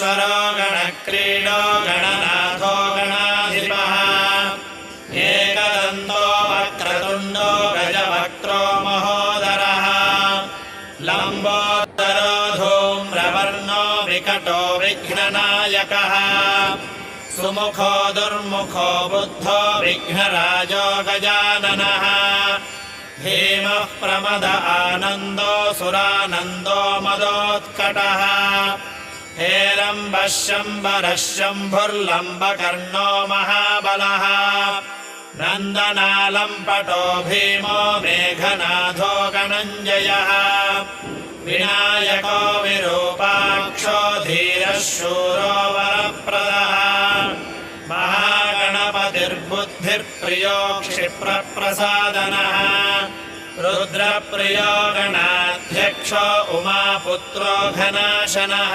गणेश्वरो गणक्रीडो गणनाथो गणाधिपः। एकदन्तो वक्रतुण्डो गजवक्त्रो महोदरः। लम्बोदरो धूम्रवर्णो विकटो विघ्ननायकः। सुमुखो दुर्मुखो बुद्धो विघ्नराजो गजाननः। भीमः प्रमद आनन्दो सुरानन्दो मदोत्कटः हेरम्बः शम्बरः शम्भुर्लम्बकर्णो महाबलः। नन्दनालम्पटो भीमो मेघनाथो गणञ्जयः विनायको विरूपाक्षो धीरः शूरो वरप्रदः। महागणपतिर्बुद्धिर्प्रियो क्षिप्रप्रसादनः। रुद्रप्रियो गणाध्यक्षो उमापुत्रो घनाशनः